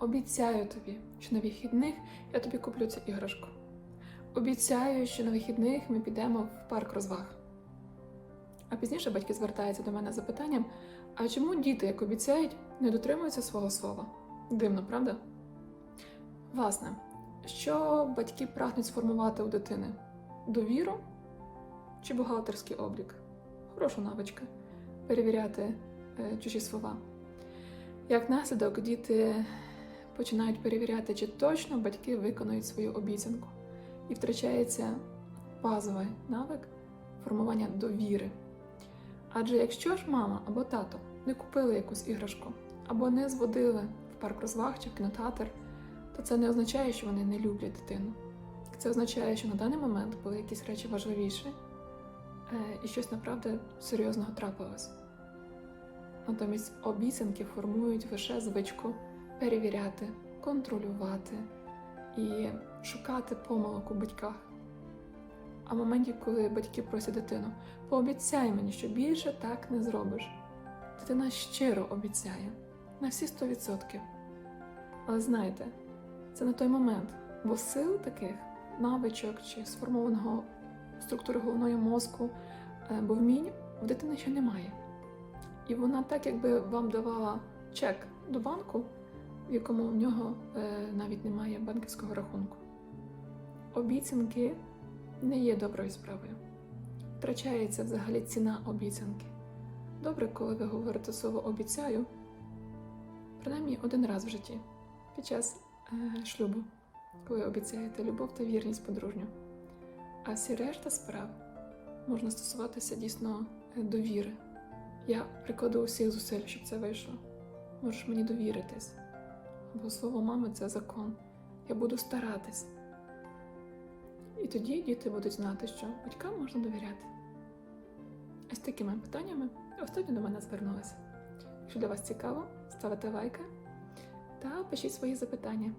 Обіцяю тобі, що на вихідних я тобі куплю цю іграшку. Обіцяю, що на вихідних ми підемо в парк розваг. А пізніше батьки звертаються до мене з запитанням: а чому діти, як обіцяють, не дотримуються свого слова? Дивно, правда? Власне, що батьки прагнуть сформувати у дитини? Довіру чи бухгалтерський облік? Хороша навичка перевіряти е, чужі слова. Як наслідок, діти починають перевіряти, чи точно батьки виконують свою обіцянку, і втрачається базовий навик формування довіри. Адже якщо ж мама або тато не купили якусь іграшку, або не зводили в парк розваг чи в кінотеатр, то це не означає, що вони не люблять дитину. Це означає, що на даний момент були якісь речі важливіші, е, і щось направду серйозного трапилось. Натомість обіцянки формують лише звичку перевіряти, контролювати і шукати помилок у батьках. А в моменті, коли батьки просять дитину, пообіцяй мені, що більше так не зробиш. Дитина щиро обіцяє на всі 100%. Але знаєте, це не той момент, бо сил таких навичок чи сформованого структури головного мозку, е, бо вмінь в дитини ще немає. І вона так, якби вам давала чек до банку, в якому в нього е, навіть немає банківського рахунку. Обіцянки не є доброю справою. Втрачається взагалі ціна обіцянки. Добре, коли ви говорите слово обіцяю, принаймні один раз в житті, під час е, шлюбу, коли обіцяєте любов та вірність подружню. А всі решта справ можна стосуватися дійсно е, довіри. Я прикладу усіх зусиль, щоб це вийшло. Можеш мені довіритись. Бо слово мами це закон. Я буду старатись. І тоді діти будуть знати, що батькам можна довіряти. Ось такими питаннями останньо до мене звернулися. Якщо для вас цікаво, ставте лайки та пишіть свої запитання.